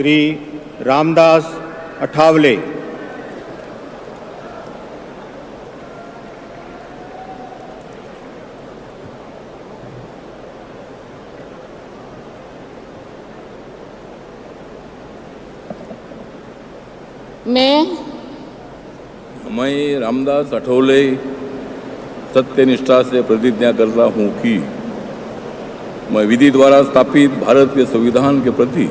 श्री रामदास अठावले। मैं मैं रामदास अठौले सत्यनिष्ठा से प्रतिज्ञा करता हूँ कि मैं विधि द्वारा स्थापित भारत के संविधान के प्रति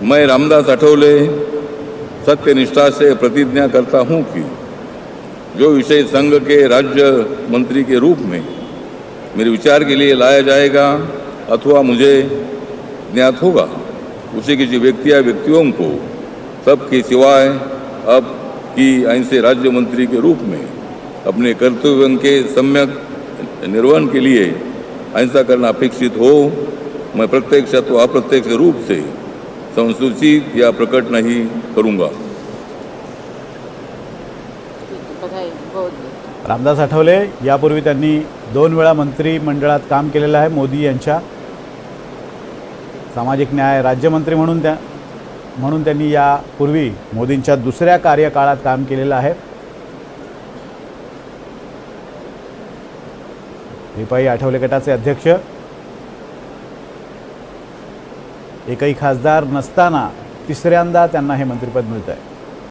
मैं रामदास अठौले सत्यनिष्ठा से प्रतिज्ञा करता हूँ कि जो विषय संघ के राज्य मंत्री के रूप में मेरे विचार के लिए लाया जाएगा अथवा मुझे ज्ञात होगा, उसे किसी व्यक्ति या व्यक्तियों को तब के सिवाय अब की ऐसे राज्य मंत्री के रूप में अपने कर्तव्यों के सम्यक निर्वहन के लिए ऐसा करना अपेक्षित हो, मैं प्रत्यक्ष अथवा अप्रत्यक्ष रूप से संस्कृती या प्रकट नहीं करूंगा. रामदास आठवले यापूर्वी त्यांनी दोन वेळा मंत्रिमंडळात काम केलेलं आहे मोदी यांच्या. सामाजिक न्याय राज्यमंत्री म्हणून त्या म्हणून त्यांनी यापूर्वी मोदींच्या दुसऱ्या कार्यकाळात काम केलेलं आहे. रिपाई आठवले गटाचे अध्यक्ष. एकही खासदार नसताना तिसऱ्यांदा त्यांना हे मंत्रिपद मिळतं आहे